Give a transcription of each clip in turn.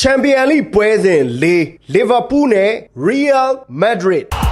ချန်ပီယံလိပွဲစဉ်၄လီဗာပူးနဲ့ရီယယ်မက်ဒရစ်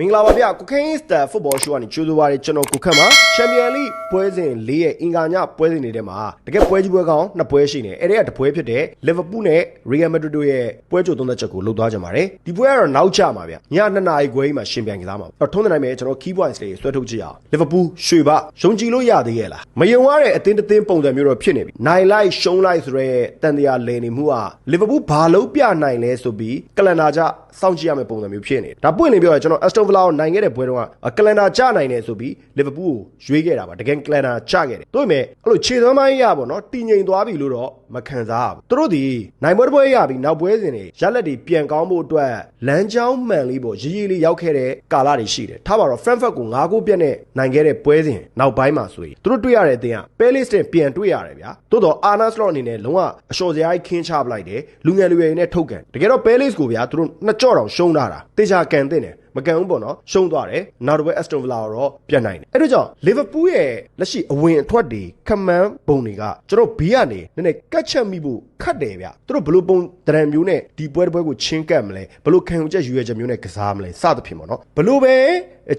မင်္ဂလာပါဗျာကိုခင်းစတာဖုတ်ဘောရှိုးကနေကျိုးဆိုပါရကျွန်တော်ကိုခန့်ပါချန်ပီယံလိပွဲစဉ်၄ရဲ့အင်္ဂါညပွဲစဉ်တွေထဲမှာတကယ်ပွဲကြီးပွဲကောင်းနှစ်ပွဲရှိနေအဲ့ဒီကတပွဲဖြစ်တဲ့လီဗာပူးနဲ့ရီယယ်မက်ဒရစ်တို့ရဲ့ပွဲကြိုသုံးသက်ချက်ကိုလှုပ်သွားကြပါတယ်ဒီပွဲကတော့နောက်ကျမှာဗျာည2နာရီခွဲကြီးမှာရှင်ပြန်ကစားမှာအဲ့တော့ထုံးတဲ့နိုင်မဲ့ကျွန်တော် key points လေးဆွဲထုတ်ကြည့်အောင်လီဗာပူးရွှေဘယုံကြည်လို့ရသေးရဲ့လားမယုံရတဲ့အတင်းတစ်တင်းပုံစံမျိုးတော့ဖြစ်နေပြီနိုင်လိုက်ရှုံးလိုက်ဆိုရဲတန်တရားလည်နေမှုဟာလီဗာပူးဘာလို့ပြနိုင်လဲဆိုပြီးကလန်နာကြစောင့်ကြည့်ရမယ့်ပုံစံမျိုးဖြစ်နေတယ်ဒါပွင့်နေပြောရကျွန်တော် Aston Villa ကိုနိုင်ခဲ့တဲ့ပွဲတုန်းကကလန်နာကြနိုင်တယ်ဆိုပြီးလီဗာပူးကိုရွေးခဲ့တာပါတကယ်ကလန်နာကြခဲ့တယ်တို့ပေမဲ့အဲ့လိုခြေသွမ်းပိုင်းရပါတော့တည်ငြိမ်သွားပြီလို့တော့ မခံစားရဘူးသူတို့ဒီနိုင်ပွဲတစ်ပွဲရပြီးနောက်ပွဲစဉ်တွေရလက်တွေပြန်ကောင်းဖို့အတွက်လမ်းကြောင်းမှန်လေးပေါ့ရည်ရည်လေးရောက်ခဲ့တဲ့ကာလတွေရှိတယ်ထားပါတော့ Frankfurt ကို9ဂိုးပြတ်နဲ့နိုင်ခဲ့တဲ့ပွဲစဉ်နောက်ပိုင်းမှာဆိုရင်သူတို့တွေ့ရတဲ့အသင်းက Palace နဲ့ပြန်တွေ့ရတယ်ဗျာသို့တော့ Arna Slot အနေနဲ့လုံးဝအလျှော်စရာကြီးခင်းချပလိုက်တယ်လူငယ်လူရွယ်တွေနဲ့ထုတ်ကန်တကယ်တော့ Palace ကိုဗျာသူတို့နှစ်ကြော့တောင်ရှုံးတာတာတေချာကန်တဲ့တယ် မကန်ဘူးပေါ့နော်ရှုံးသွားတယ်နောက်တစ်ပွဲ Aston Villa တော့ပြန်နိုင်တယ်အဲ့ဒါကြောင့် Liverpool ရဲ့လက်ရှိအဝင်အထွက်တွေခမန်းပုံတွေကကျွန်တော်ဘေးကနေနည်းနည်းကတ်ချက်မိဖို့ခတ်တယ်ဗျသူတို့ဘလို့ပုံတရံမျိုးနဲ့ဒီပွဲတစ်ပွဲကိုချင်းကပ်မလဲဘလို့ခံယူချက်ယူရချက်မျိုးနဲ့ကစားမလဲစသဖြင့်ပေါ့နော်ဘလို့ပဲ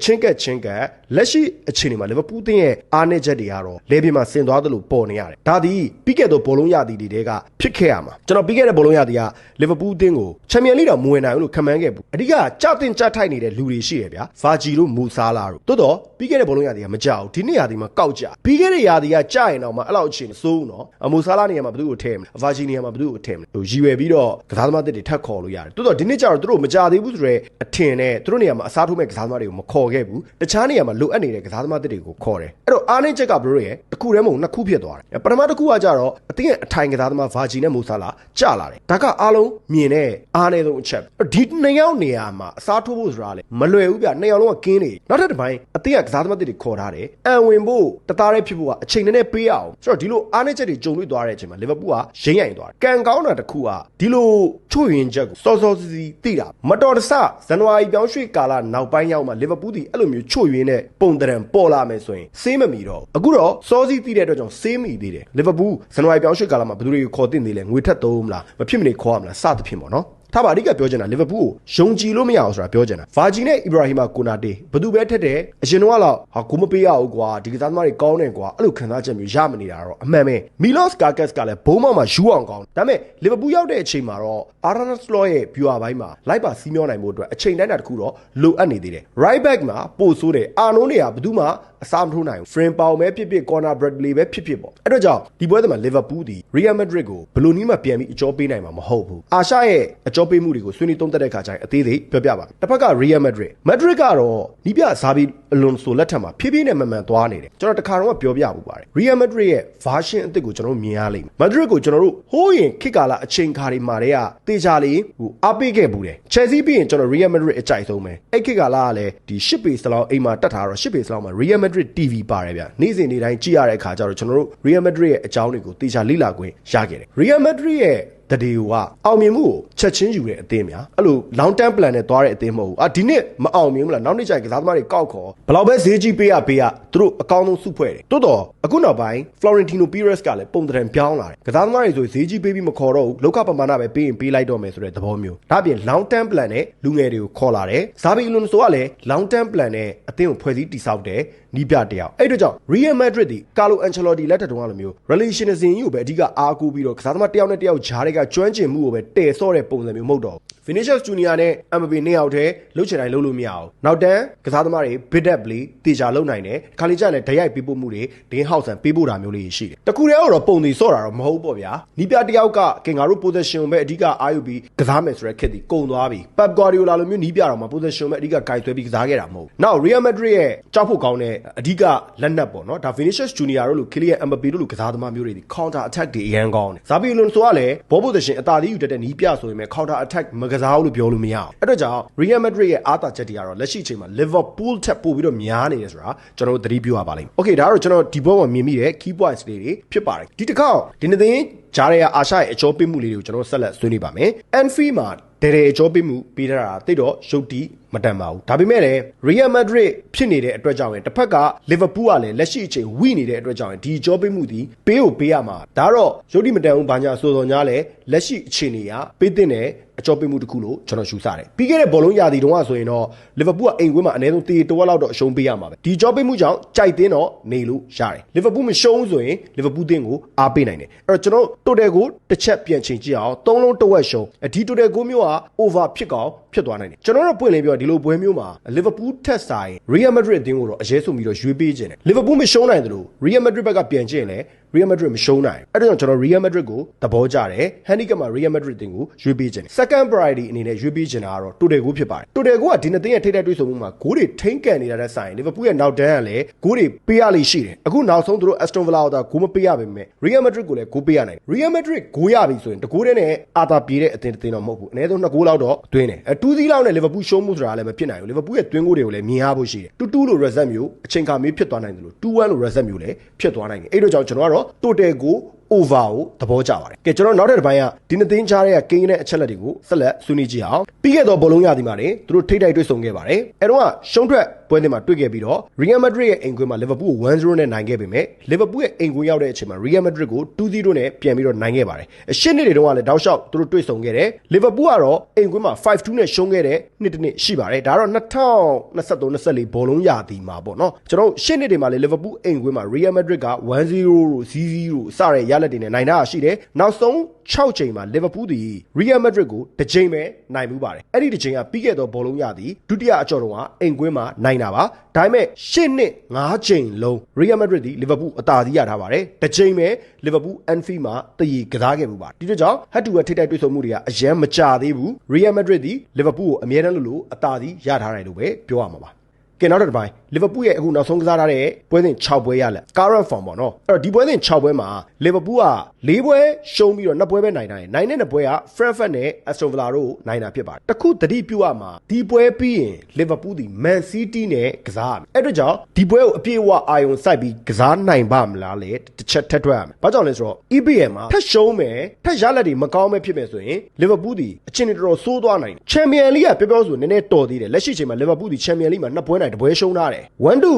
ချင်းကပ်ချင်းကပ်လက်ရှိအခြေအနေမှာ Liverpool တင်းရဲ့အားနည်းချက်တွေကတော့လေပြင်းမှာဆင်သွားသလိုပေါ်နေရတယ်ဒါဒီပြီးခဲ့သောဘောလုံးရသည်တွေကဖြစ်ခဲ့ရမှာကျွန်တော်ပြီးခဲ့တဲ့ဘောလုံးရသည်က Liverpool တင်းကိုချန်ပီယံလိတော့မဝင်နိုင်ဘူးလို့ခန့်မှန်းခဲ့ဘူးအဓိကကြောက်တင်ကြထိုက်နေတဲ့လူတွေရှိရဗျာဗာဂျီတို့မူဆာလာတို့တိုးတော့ပြီးခဲ့တဲ့ဘောလုံးရသည်ကမကြောက်ဘူးဒီနေ့ရသည်မှာကောက်ကြပြီးခဲ့တဲ့ရသည်ကကြာရင်တော့မှအဲ့လောက်အခြေအနေစိုးနော်အမူဆာလာနေရာမှာဘယ်သူ့ကိုထည့်မလဲဗာဂျီနေရာမှာဘယ်သူ့ကိုထည့်မလဲဟိုရည်ရွယ်ပြီးတော့ကစားသမားတစ်တွေထပ်ခေါ်လို့ရတယ်တိုးတော့ဒီနေ့ကျတော့သူတို့မကြသေးဘူးဆိုတော့အထင်နဲ့သူတို့နေရာမှာအစားထိုးမဲ့ကစားသမားတွေကိုမခေါ်ခဲ့ဘူးတခြားနေရာမှာလိုအပ်နေတဲ့ကစားသမားတစ်တွေကိုခေါ်တယ်အဲ့တော့အားနေချက်ကဘလို့ရဲ့တစ်ခုတည်းမဟုတ်နှစ်ခုဖြစ်သွားတယ်ပထမတစ်ခုကကြတော့အတင်းရဲ့အထိုင်ကစားသမားဗာဂျီနဲ့မူဆာလာကျလာတယ်ဒါကအားလုံးမြင်တဲ့အားနေဆုံးအချက်ဒီနှစ်ယောက်နေရာမှာအစားထိုးဖို့ဆိုတာလေမလွယ်ဘူးဗျနှစ်ယောက်လုံးကကင်းနေနောက်ထပ်တစ်ပိုင်းအတင်းကကစားသမားတွေခေါ်ထားတယ်အန်ဝင်ဖို့တသားရဲဖြစ်ဖို့ကအချိန်နဲ့ပေးရအောင်ဆိုတော့ဒီလိုအားနေချက်တွေကြုံတွေ့သွားတဲ့အချိန်မှာလီဗာပူးကရင်းရိုင်သွားတယ်ကန်ကောင်းတာတစ်ခုကဒီလိုချွတ်ရင်ချက်ကိုစောစောစီစီတိတာမတော်တဆဇန်နဝါရီပြောင်းရွှေ့ကာလနောက်ပိုင်းရောက်မှလီဗာပူးဒီအဲ့လိုမျိုးချွတ်ရင်တဲ့ပုံတရံပေါ်လာမယ်ဆိုရင်စေးမမီတော့အခုတော့စောစီတိတဲ့အတွက်ကြောင့်စေးမီသေးတယ်လီဗာပူးဇန်နဝါရီပြောင်းရွှေ့ကာလမှာဘယ်သူတွေကိုခေါ်တင်သေးလဲငွေထက်သုံးမလားမဖြစ်မနေခေါ်ရမလားစသဖြင့်ပေါ့နော် ထားပါအဓိကပြောချင်တာလီဗာပူးကိုယုံကြည်လို့မရအောင်ဆိုတာပြောချင်တာဗာဂျီနဲ့အီဘရာဟီမာကိုနာတေဘယ်သူပဲထက်တယ်အရင်တော့ကတော့ဟာကိုမပေးရဘူးကွာဒီကစားသမားတွေကောင်းတယ်ကွာအဲ့လိုခံစားချက်မျိုးရမနေတာတော့အမှန်ပဲမီလော့စ်ကာကက်စ်ကလည်းဘုံမောက်မှာယူအောင်ကောင်းဒါပေမဲ့လီဗာပူးရောက်တဲ့အချိန်မှာတော့အာရနစလော့ရဲ့ viewer ဘိုင်းမှာလိုက်ပါစီးမျောနိုင်ဖို့အတွက်အချိန်တိုင်းတာတစ်ခုတော့လိုအပ်နေသေးတယ် right back မှာပို့ဆိုးတယ်အာနိုးနေရဘယ်သူမှ အစားမထိုးနိုင်ဘူး frame ပေါင်ပဲဖြစ်ဖြစ် corner bradley ပဲဖြစ်ဖြစ်ပေါ့အဲ့တော့ကြောင့်ဒီပွဲတွေမှာ liverpool ဒီ real madrid ကိုဘယ်လိုနည်းမှပြန်ပြီးအကျော်ပေးနိုင်မှာမဟုတ်ဘူးအာရှရဲ့အကျော်ပေးမှုတွေကိုဆွေးနွေးသုံးသပ်တဲ့အခါကျရင်အသေးသေးပြောပြပါမယ်တစ်ဖက်က real madrid madrid ကတော့နီးပြဇာဘီအလွန်ဆိုလက်ထက်မှာဖြည်းဖြည်းနဲ့မှန်မှန်သွားနေတယ်ကျွန်တော်တခါတော့ပြောပြမှုပါတယ် real madrid ရဲ့ version အသစ်ကိုကျွန်တော်တို့မြင်ရလိမ့်မယ် madrid ကိုကျွန်တော်တို့ဟိုးရင်ခေတ်ကာလအချိန်ခါတွေမှာတည်းကတေချာလေးဟိုအားပေးခဲ့ဘူးတယ် chelsea ပြီးရင်ကျွန်တော် real madrid အကြိုက်ဆုံးပဲအဲ့ခေတ်ကာလကလည်းဒီ10ပေစလောင်းအိမ်မှာတက်ထားတော့10ပေစလောင်းမှာ real madrid tv ပါတယ်ဗျနေ့စဉ်နေ့တိုင်းကြည့်ရတဲ့အခါကျတော့ကျွန်တော်တို့ real madrid ရဲ့အကြောင်းတွေကိုတေချာလေ့လာခွင့်ရခဲ့တယ် real madrid ရဲ့တဒီကအောင်မြင်မှုကို ချက်ချင်းယူတဲ့အသင်းများအဲ့လို long term plan နဲ့သွားတဲ့အသင်းမဟုတ်ဘူးအာဒီနှစ်မအောင်မြင်ဘူးလားနောက်နှစ်ကျရင်ကစားသမားတွေကောက်ခေါ်ဘယ်လောက်ပဲဈေးကြီးပေးရပေးရသူတို့အကောင်းဆုံးစုဖွဲ့တယ်တိုးတော့အခုနောက်ပိုင်း Florentino Perez ကလည်းပုံတံပြောင်းလာတယ်ကစားသမားတွေဆိုဈေးကြီးပေးပြီးမခေါ်တော့ဘူးလောက်ခပမာဏပဲပေးရင်ပေးလိုက်တော့မယ်ဆိုတဲ့သဘောမျိုးဒါ့အပြင် long term plan နဲ့လူငယ်တွေကိုခေါ်လာတယ်ဇာဘီလွန်ဆိုကလည်း long term plan နဲ့အသင်းကိုဖွဲ့စည်းတည်ဆောက်တယ်နီးပြတယောက်အဲ့တို့ကြောင့် Real Madrid ဒီ Carlo Ancelotti လက်ထက်တုန်းကလိုမျိုး relationism ကြီးကိုပဲအဓိကအားကိုးပြီးတော့ကစားသမားတယောက်နဲ့တယောက်ဂျားတွေကကျွမ်းကျင်မှုကိုပဲတည်ဆော့တဲ့ပုံစံမျိုးမဟုတ်တော့ဘူး Vinicius Junior နဲ့ Mbappe နှစ်ယောက်တည်းလှုပ်ချင်တိုင်းလှုပ်လို့မရအောင်နောက်တန်းကစားသမားတွေ bid up လေးတေချာလှုပ်နိုင်တယ်ခါလီကျလည်းဓာတ်ရိုက်ပေးပို့မှုတွေဒင်းဟောက်ဆန်ပေးပို့တာမျိုးလေးရှိတယ်တကူတည်းကတော့ပုံတွေဆော့တာတော့မဟုတ်ပေါ့ဗျာနီးပြတယောက်ကကင်ငါတို့ position ကိုပဲအဓိကအာယူပြီးကစားမယ်ဆိုတဲ့ခက်တီကုံသွားပြီ Pep Guardiola လိုမျိုးနီးပြတော့မှ position ပဲအဓိကဂိုင်ဆွဲပြီးကစားခဲ့တာမဟုတ်နောက် Real Madrid ရဲ့ကြောက်ဖို့ကောင်းတဲ့အဓိကလက်နက်ပေါ့နော်ဒါ Vinicius Junior တို့လို Kylian Mbappe တို့လိုကစားသမားမျိုးတွေဒီ counter attack တွေအရန်ကောင်းတယ် Xabi Alonso ကလည်း ball position အသာသေးယူတတ်တဲ့နီးပြဆိုရင်ပဲ counter attack မကစားဘူးလို့ပြောလို့မရအောင်အဲ့တော့ကြောင့် Real Madrid ရဲ့အားသာချက်တွေကတော့လက်ရှိအချိန်မှာ Liverpool ထက်ပိုပြီးတော့များနေတယ်ဆိုတာကျွန်တော်တို့သတိပြုရပါလိမ့်မယ်။ Okay ဒါကတော့ကျွန်တော်ဒီဘောမှာမြင်မိတဲ့ key points တွေဖြစ်ပါတယ်။ဒီတစ်ခါဒီနေ့သင်းဂျားရအာရှရဲ့အကျော်ပေးမှုလေးတွေကိုကျွန်တော်ဆက်လက်ဆွေးနွေးပါမယ်။ Anfield မှာ ဒဲဒဲအကျော်ပေးမှုပေးထားတာတိတ်တော့ရုပ်တိမတန်ပါဘူးဒါပေမဲ့လည်း Real Madrid ဖြစ်နေတဲ့အတွက်ကြောင့်ရင်တစ်ဖက်က Liverpool ကလည်းလက်ရှိအချိန်ဝိနေတဲ့အတွက်ကြောင့်ရင်ဒီအကျော်ပေးမှုဒီပေးကိုပေးရမှာဒါတော့ရုပ်တိမတန်ဘူးဘာညာဆိုတော့ညာလဲလက်ရှိအခြေအနေကပေးတဲ့နဲ့ အကျော်ပေးမှုတစ်ခုလို့ကျွန်တော်ယူဆတယ်ပြီးခဲ့တဲ့ဘောလုံးရာသီတုန်းကဆိုရင်တော့ Liverpool ကအိမ်ကွင်းမှာအနည်းဆုံးတေတဝက်လောက်တော့အရှုံးပေးရမှာပဲဒီကျော်ပေးမှုကြောင့်ကြိုက်တင်းတော့နေလို့ရတယ် Liverpool မရှုံးဆိုရင် Liverpool တင်းကိုအားပေးနိုင်တယ်အဲ့တော့ကျွန်တော်တိုတယ်ကိုတစ်ချက်ပြန်ချိန်ကြည့်အောင်သုံးလုံးတစ်ဝက်ရှုံးဒီတိုတယ်ကိုမျိုးက over ဖြစ်ကောင်ဖြစ်သွားနိုင်တယ်ကျွန်တော်တို့ပွင့်လင်းပြောဒီလိုပွဲမျိုးမှာ Liverpool ထက်ဆိုင် Real Madrid အသင်းကိုတော့အရေးဆုံးပြီးတော့ရွေးပေးခြင်းတယ် Liverpool မရှုံးနိုင်တယ်လို့ Real Madrid ဘက်ကပြန်ကြည့်ရင်လည်း Real Madrid မရှုံးနိုင်အဲ့ဒါကြောင့်ကျွန်တော် Real Madrid ကိုသဘောကျတယ် handicap မှာ Real Madrid တင်ကိုရွေးပေးခြင်း second priority အနေနဲ့ရွေးပေးခြင်းတာကတော့ total ကိုဖြစ်ပါတယ် total ကိုကဒီနှစ်သိန်းရဲ့ထိတဲ့တွေးဆုံမှုမှာဂိုးတွေထိန်းကန်နေတာတဲ့ဆိုင် Liverpool ရဲ့နောက်တန်းကလည်းဂိုးတွေပေးရလိမ့်ရှိတယ်အခုနောက်ဆုံးသူတို့ Aston Villa ကိုသာဂိုးမပေးရပါပဲ Real Madrid ကိုလည်းဂိုးပေးရနိုင်တယ် Real Madrid ဂိုးရပြီဆိုရင်တကိုးတည်းနဲ့အာသာပြေတဲ့အသင်းတစ်သင်းတော့မဟုတ်ဘူးအနည်းဆုံးနှစ်ဂိုးလောက်တော့တွင်းတယ်အဲ2စီးလောက်နဲ့ Liverpool ရှုံးမှုဆိုတာလည်းမဖြစ်နိုင်ဘူး Liverpool ရဲ့တွင်းဂိုးတွေကိုလည်းမြင်ရဖို့ရှိတယ်2-2လို့ result မျိုးအချိန်ခါမျိုးဖြစ်သွားနိုင်တယ်လို့2-1လို့ result မျိုးလည်းဖြစ်သွားနိုင်တယ်အဲ့တို့ကြောင့်ကျွန်တော်ကတော့ total ကို over ကိုသဘောကျပါတယ်။ကဲကျွန်တော်နောက်တဲ့တစ်ပိုင်းကဒီနှစ်သိန်းချားတဲ့ကိန်းနဲ့အချက်လက်တွေကိုဆက်လက်ဆွေးနွေးကြည့်အောင်။ပြီးခဲ့သောဘောလုံးရာသီမှာလည်းသူတို့ထိတ်တိုက်တွေ့ဆုံခဲ့ပါတယ်။အဲတော့ရှုံးထွက်ပွဲတွေမှာတွေ့ခဲ့ပြီးတော့ Real Madrid ရဲ့အိမ်ကွင်းမှာ Liverpool ကို1-0နဲ့နိုင်ခဲ့ပေမဲ့ Liverpool ရဲ့အိမ်ကွင်းရောက်တဲ့အချိန်မှာ Real Madrid ကို2-0နဲ့ပြန်ပြီးတော့နိုင်ခဲ့ပါတယ်။အရှင်းနှစ်တွေတုန်းကလည်းတောက်လျှောက်သူတို့တွေ့ဆုံခဲ့တယ်။ Liverpool ကတော့အိမ်ကွင်းမှာ5-2နဲ့ရှုံးခဲ့တဲ့နှစ်တစ်နှစ်ရှိပါတယ်။ဒါကတော့2023-24ဘောလုံးရာသီမှာပေါ့နော်။ကျွန်တော်ရှင်းနှစ်တွေမှာလည်း Liverpool အိမ်ကွင်းမှာ Real Madrid က1-0လို့0-0လို့စတဲ့ရလက်တွေနဲ့နိုင်တာရှိတယ်။နောက်ဆုံး6ချိန်မှာ Liverpool ဒီ Real Madrid ကိုတစ်ချိန်ပဲနိုင်မှုပါတယ်။အဲ့ဒီတစ်ချိန်ကပြီးခဲ့သောဘောလုံးရာသီဒုတိယအကြော်တုန်းကအိမ်ကွင်းမှာနိုင်တာပါ။ဒါပေမဲ့ရှစ်နှစ်9ချိန်လုံး Real Madrid ဒီ Liverpool အသာစီးရထားပါတယ်။တစ်ချိန်ပဲ Liverpool Anfield မှာတည်ကစားခဲ့မှုပါ။ဒီတို့ကြောင့် head to head ထိတိုက်တွေ့ဆုံမှုတွေကအရန်မကြသေးဘူး။ Real Madrid ဒီ Liverpool ကိုအမြဲတမ်းလို့လို့အသာစီးရထားတယ်လို့ပဲပြောရမှာပါ။ ကဲနောက်တစ်ပိုင်းလီဗာပူးရဲ့အခုနောက်ဆုံးကစားထားတဲ့ပွဲစဉ်6ပွဲရလက် current form ပေါ့နော်အဲ့တော့ဒီပွဲစဉ်6ပွဲမှာလီဗာပူးက၄ပွဲရှုံးပြီးတော့2ပွဲပဲနိုင်တာနိုင်တဲ့2ပွဲက Frankfurt နဲ့ Aston Villa တို့နိုင်တာဖြစ်ပါတယ်တခုတတိပြုတ်ရမှာဒီပွဲပြီးရင်လီဗာပူးဒီ Man City နဲ့ကစားရမယ်အဲ့တော့ကြောင့်ဒီပွဲကိုအပြည့်အဝအာရုံစိုက်ပြီးကစားနိုင်ပါမလားလေတစ်ချက်ထက်ထွက်ရမယ်ဘာကြောင့်လဲဆိုတော့ EPL မှာထက်ရှုံးမယ်ထက်ရလက်တွေမကောင်းမဲ့ဖြစ်မယ်ဆိုရင်လီဗာပူးဒီအချင်းတွေတော်တော်ဆိုးသွားနိုင်တယ်ချန်ပီယံလိကပြောပြောဆိုနည်းနည်းတော်သေးတယ်လက်ရှိချိန်မှာလီဗာပူးဒီချန်ပီယံလိမှာနှစ်ပွဲနိုင်တစ်ပွဲရှုံးထားတယ်1 to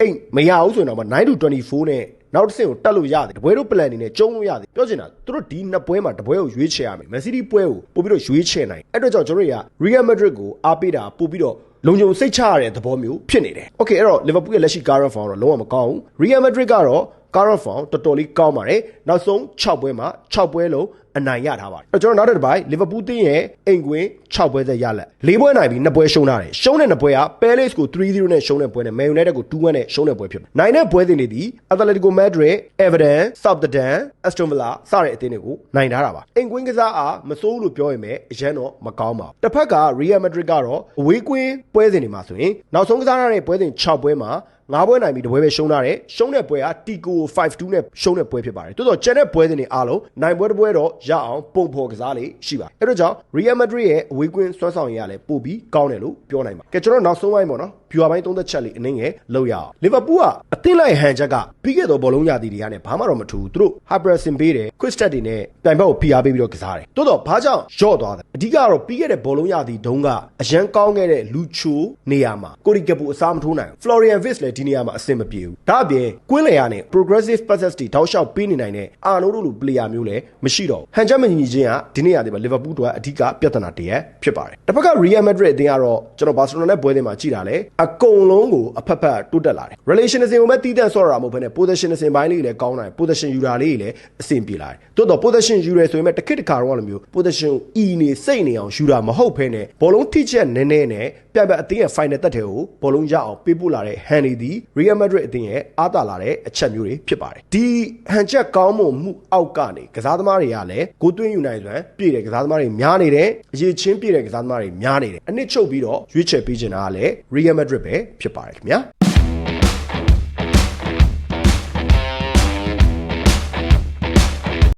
အိတ်မရဘူးဆိုရင်တော့9 to 24နဲ့ နောက်တစ်ဆင့်ကိုတက်လို့ရတယ်တပွဲတို့ plan နေနဲ့ကျုံလို့ရတယ်ပြောချင်တာသူတို့ဒီနှစ်ပွဲမှာတပွဲကိုရွေးချယ်ရမယ် Man City ပွဲကိုပို့ပြီးတော့ရွေးချယ်နိုင်အဲ့တော့ကြောင့်ကျွန်တော်တို့က Real Madrid ကိုအားပေးတာပို့ပြီးတော့လုံခြုံစိတ်ချရတဲ့သဘောမျိုးဖြစ်နေတယ်။ Okay အဲ့တော့ Liverpool ရဲ့လက်ရှိ current form တော့လုံးဝမကောင်းဘူး။ Real Madrid ကတော့ current form တော်တော်လေးကောင်းပါတယ်။နောက်ဆုံး6ပွဲမှာ6ပွဲလုံး အနိုင်ရထားပါတယ်။အဲ့တော့ကျွန်တော်နောက်တစ်ပိုင်း Liverpool တင်းရဲ့အိမ်ကွင်း6ပွဲသက်ရလက်၄ပွဲနိုင်ပြီး2ပွဲရှုံးထားတယ်။ရှုံးတဲ့2ပွဲက Palace ကို3-0နဲ့ရှုံးတဲ့ပွဲနဲ့ Man United ကို2-1နဲ့ရှုံးတဲ့ပွဲဖြစ်တယ်။နိုင်တဲ့ပွဲစဉ်တွေဒီ Atletico Madrid, Everton, Southampton, Aston Villa စတဲ့အသင်းတွေကိုနိုင်ထားတာပါ။အိမ်ကွင်းကစားအားမစိုးဘူးလို့ပြောရင်ပဲအရန်တော့မကောင်းပါဘူး။တစ်ဖက်က Real Madrid ကတော့အဝေးကွင်းပွဲစဉ်တွေမှာဆိုရင်နောက်ဆုံးကစားရတဲ့ပွဲစဉ်6ပွဲမှာငါးပွဲနိုင်ပြီးတပွဲပဲရှုံးထားတယ်ရှုံးတဲ့ပွဲကတီကို5-2နဲ့ရှုံးတဲ့ပွဲဖြစ်ပါတယ်တိုးတော့ကျန်တဲ့ပွဲစဉ်တွေအားလုံးနိုင်ပွဲတစ်ပွဲတော့ရအောင်ပုံဖော်ကစားလေးရှိပါအဲ့တော့ကြောင့် Real Madrid ရဲ့အဝေးကွင်းစွမ်းဆောင်ရည်ကလည်းပို့ပြီးကောင်းတယ်လို့ပြောနိုင်ပါကဲကျွန်တော်နောက်ဆုံးပိုင်းပေါ့နော်ဗျူဟာပိုင်းသုံးသက်ချက်လေးအနည်းငယ်လောက်ရအောင်လီဗာပူးကအသင်းလိုက်ဟန်ချက်ကပြီးခဲ့သောဘောလုံးရာသီတွေကနေဘာမှတော့မထူဘူးသူတို့ Hyperson ပေးတယ် Quick Step တွေနဲ့တိုင်ဘက်ကိုဖိအားပေးပြီးတော့ကစားတယ်တိုးတော့ဘာကြောင့်ရော့သွားတယ်အဓိကတော့ပြီးခဲ့တဲ့ဘောလုံးရာသီတုန်းကအရန်ကောင်းခဲ့တဲ့လူချိုနေရာမှာကိုရီကပူအစားမထိုးနိုင်ဘူး Florian Wirtz လည်းဒီနေရာမှာအဆင်မပြေဘူးဒါအပြင်ကွင်းလေရနဲ့ progressive passes တွေတောက်လျှောက်ပေးနေနိုင်တဲ့အာနိုတို့လို player မျိုးလည်းမရှိတော့ဘူးဟန်ချက်မညီညီချင်းကဒီနေ့ရတယ်ပဲ Liverpool တို့ကအဓိကပြဿနာတည်းဖြစ်ပါတယ်တစ်ဖက်က Real Madrid အသင်းကတော့ကျွန်တော် Barcelona နဲ့ပွဲတွေမှာကြည့်တာလေအကုန်လုံးကိုအဖက်ဖက်တိုးတက်လာတယ် relationism ကိုပဲတီးတန့်ဆော့ရတာမဟုတ်ဘဲနဲ့ positionism ဘိုင်းလေးလည်းကောင်းလာတယ် position ယူတာလေးလည်းအဆင်ပြေလာတယ်တိုးတော့ position ယူရဲဆိုရင်တစ်ခစ်တစ်ခါတော့လိုမျိုး position အီနေစိတ်နေအောင်ယူတာမဟုတ်ဘဲနဲ့ဘောလုံးထိချက်နည်းနည်းနဲ့ပြပြအသင်းရဲ့ final တက်တယ်ကိုဘောလုံးရအောင်ပေးပို့လာတဲ့ Handy ဒီ Real Madrid အသင်းရဲ့အားတာလာတဲ့အချက်မျိုးတွေဖြစ်ပါတယ်ဒီဟန်ချက်ကောင်းမှုမှုအောက်ကနေကစားသမားတွေကလည်းကိုသွင်းယူနိုင်စွမ်းပြည့်တဲ့ကစားသမားတွေများနေတယ်အရေးချင်းပြည့်တဲ့ကစားသမားတွေများနေတယ်အနစ်ချုပ်ပြီးတော့ရွေးချယ်ပေးချင်တာကလည်း Real Madrid ပဲဖြစ်ပါတယ်ခင်ဗျာ